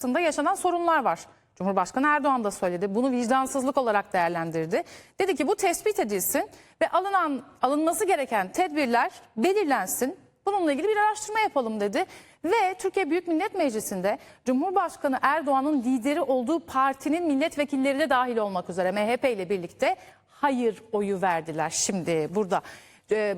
aslında yaşanan sorunlar var. Cumhurbaşkanı Erdoğan da söyledi. Bunu vicdansızlık olarak değerlendirdi. Dedi ki bu tespit edilsin ve alınan alınması gereken tedbirler belirlensin. Bununla ilgili bir araştırma yapalım dedi. Ve Türkiye Büyük Millet Meclisi'nde Cumhurbaşkanı Erdoğan'ın lideri olduğu partinin milletvekilleri de dahil olmak üzere MHP ile birlikte hayır oyu verdiler şimdi burada. Ee,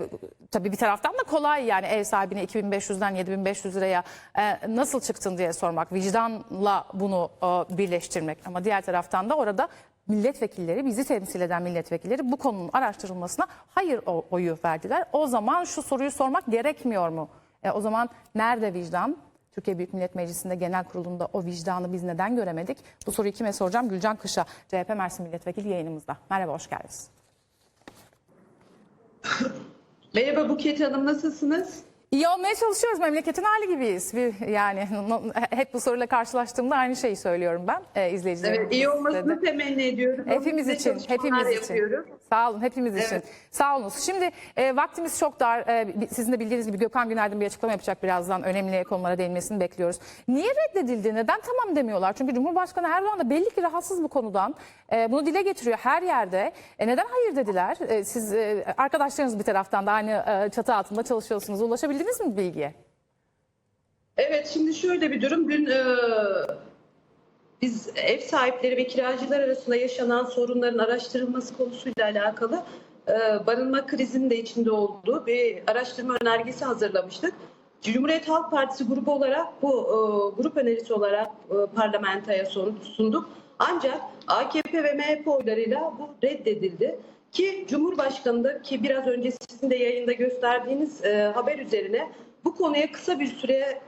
tabii bir taraftan da kolay yani ev sahibine 2500'den 7500 liraya e, nasıl çıktın diye sormak, vicdanla bunu e, birleştirmek. Ama diğer taraftan da orada milletvekilleri, bizi temsil eden milletvekilleri bu konunun araştırılmasına hayır oyu verdiler. O zaman şu soruyu sormak gerekmiyor mu? E, o zaman nerede vicdan? Türkiye Büyük Millet Meclisi'nde genel kurulunda o vicdanı biz neden göremedik? Bu soruyu kime soracağım? Gülcan Kışa, CHP Mersin Milletvekili yayınımızda. Merhaba, hoş geldiniz. Merhaba Buket Hanım nasılsınız? İyi olmaya çalışıyoruz. Memleketin hali gibiyiz. Bir, yani hep bu soruyla karşılaştığımda aynı şeyi söylüyorum ben e, izleyicilerimize. Evet, iyi de. olmasını temenni ediyorum. Hepimiz Size için, hepimiz için. yapıyorum. Sağ olun, hepimiz için. Evet. Sağ olun. Şimdi e, vaktimiz çok dar. E, sizin de bildiğiniz gibi Gökhan Günaydın bir açıklama yapacak birazdan. Önemli konulara değinmesini bekliyoruz. Niye reddedildi? Neden tamam demiyorlar? Çünkü Cumhurbaşkanı Erdoğan da belli ki rahatsız bu konudan. E, bunu dile getiriyor her yerde. E, neden hayır dediler? E, siz e, arkadaşlarınız bir taraftan da aynı e, çatı altında çalışıyorsunuz. Ulaşabildiniz mi bilgiye? Evet şimdi şöyle bir durum. Dün e, biz ev sahipleri ve kiracılar arasında yaşanan sorunların araştırılması konusuyla alakalı e, barınma krizinin de içinde olduğu bir araştırma önergesi hazırlamıştık. Cumhuriyet Halk Partisi grubu olarak bu e, grup önerisi olarak e, parlamentoya sunduk. Ancak AKP ve MHP oylarıyla bu reddedildi. Ki Cumhurbaşkanı da ki biraz önce sizin de yayında gösterdiğiniz e, haber üzerine bu konuya kısa bir süre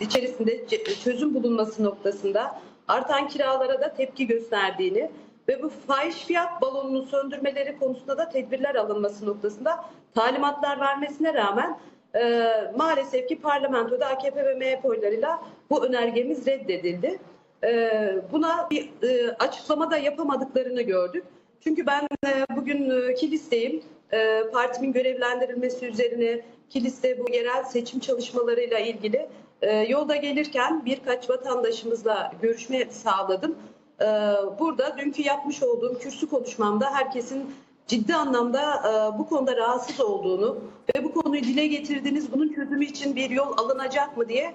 içerisinde çözüm bulunması noktasında artan kiralara da tepki gösterdiğini ve bu fahiş fiyat balonunu söndürmeleri konusunda da tedbirler alınması noktasında talimatlar vermesine rağmen e, maalesef ki parlamentoda AKP ve MHP oylarıyla bu önergemiz reddedildi. E, buna bir e, açıklama da yapamadıklarını gördük. Çünkü ben e, bugün e, kilisteyim. E, partimin görevlendirilmesi üzerine kiliste bu yerel seçim çalışmalarıyla ilgili yolda gelirken birkaç vatandaşımızla görüşme sağladım. Burada dünkü yapmış olduğum kürsü konuşmamda herkesin ciddi anlamda bu konuda rahatsız olduğunu ve bu konuyu dile getirdiniz, bunun çözümü için bir yol alınacak mı diye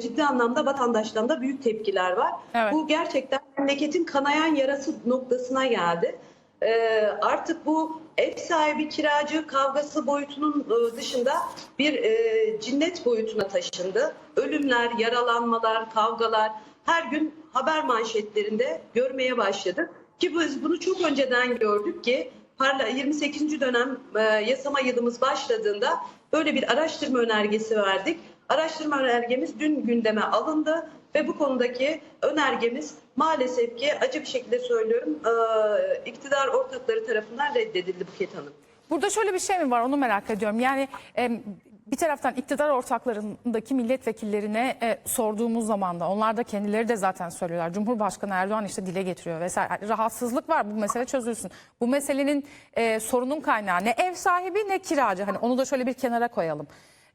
ciddi anlamda vatandaştan da büyük tepkiler var. Evet. Bu gerçekten memleketin kanayan yarası noktasına geldi. Ee, artık bu ev sahibi kiracı kavgası boyutunun e, dışında bir e, cinnet boyutuna taşındı. Ölümler, yaralanmalar, kavgalar her gün haber manşetlerinde görmeye başladık. Ki biz bunu çok önceden gördük ki parla 28. dönem e, yasama yılımız başladığında böyle bir araştırma önergesi verdik. Araştırma önergemiz dün gündeme alındı ve bu konudaki önergemiz maalesef ki acı bir şekilde söylüyorum e, iktidar ortakları tarafından reddedildi Buket Hanım. Burada şöyle bir şey mi var onu merak ediyorum. Yani e, bir taraftan iktidar ortaklarındaki milletvekillerine e, sorduğumuz zaman da onlar da kendileri de zaten söylüyorlar. Cumhurbaşkanı Erdoğan işte dile getiriyor vesaire. Yani Rahatsızlık var bu mesele çözülsün. Bu meselenin e, sorunun kaynağı ne ev sahibi ne kiracı. Hani onu da şöyle bir kenara koyalım.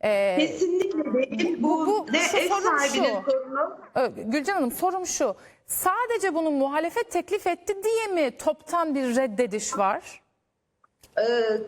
E, Kesinlikle değil. Bu, Bu- bu- ne şu ev sorun sahibinin şu. sorunu Gülcan Hanım sorum şu. Sadece bunu muhalefet teklif etti diye mi toptan bir reddediş var? e,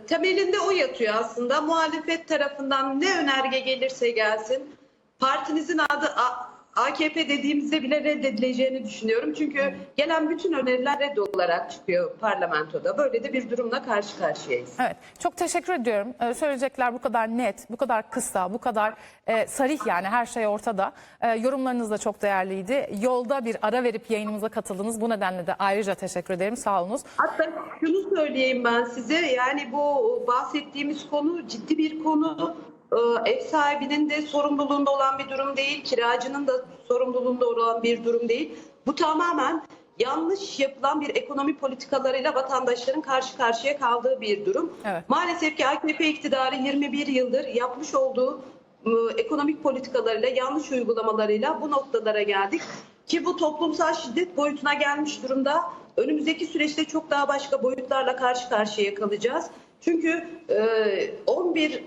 temelinde o yatıyor aslında. Muhalefet tarafından ne önerge gelirse gelsin partinizin adı A- AKP dediğimizde bile reddedileceğini düşünüyorum. Çünkü gelen bütün öneriler red olarak çıkıyor parlamentoda. Böyle de bir durumla karşı karşıyayız. Evet, çok teşekkür ediyorum. Ee, söyleyecekler bu kadar net, bu kadar kısa, bu kadar e, sarih yani her şey ortada. E, yorumlarınız da çok değerliydi. Yolda bir ara verip yayınımıza katıldınız. Bu nedenle de ayrıca teşekkür ederim. Sağ olunuz. Hatta şunu söyleyeyim ben size yani bu bahsettiğimiz konu ciddi bir konu. Ee, Ev sahibinin de sorumluluğunda olan bir durum değil, kiracının da sorumluluğunda olan bir durum değil. Bu tamamen yanlış yapılan bir ekonomi politikalarıyla vatandaşların karşı karşıya kaldığı bir durum. Evet. Maalesef ki AKP iktidarı 21 yıldır yapmış olduğu ıı, ekonomik politikalarıyla, yanlış uygulamalarıyla bu noktalara geldik. Ki bu toplumsal şiddet boyutuna gelmiş durumda. Önümüzdeki süreçte çok daha başka boyutlarla karşı karşıya kalacağız. Çünkü e, 11.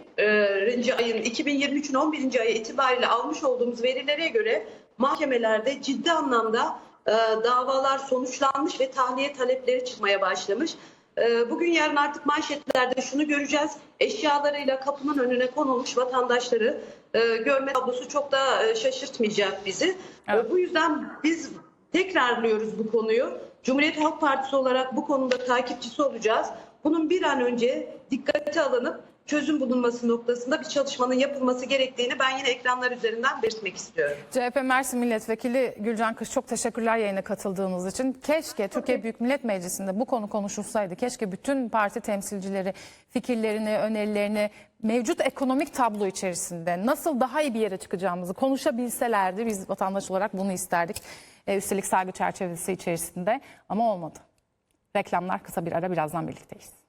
ayın 2023'ün 11. ayı itibariyle almış olduğumuz verilere göre mahkemelerde ciddi anlamda e, davalar sonuçlanmış ve tahliye talepleri çıkmaya başlamış. E, bugün yarın artık manşetlerde şunu göreceğiz. Eşyalarıyla kapının önüne konulmuş vatandaşları e, görme tablosu çok da e, şaşırtmayacak bizi. Evet. E, bu yüzden biz tekrarlıyoruz bu konuyu. Cumhuriyet Halk Partisi olarak bu konuda takipçisi olacağız. Bunun bir an önce dikkate alınıp çözüm bulunması noktasında bir çalışmanın yapılması gerektiğini ben yine ekranlar üzerinden belirtmek istiyorum. CHP Mersin Milletvekili Gülcan Kış çok teşekkürler yayına katıldığınız için. Keşke Türkiye Büyük Millet Meclisi'nde bu konu konuşulsaydı. Keşke bütün parti temsilcileri fikirlerini, önerilerini mevcut ekonomik tablo içerisinde nasıl daha iyi bir yere çıkacağımızı konuşabilselerdi. Biz vatandaş olarak bunu isterdik. Ee, üstelik saygı çerçevesi içerisinde ama olmadı. Reklamlar kısa bir ara birazdan birlikteyiz.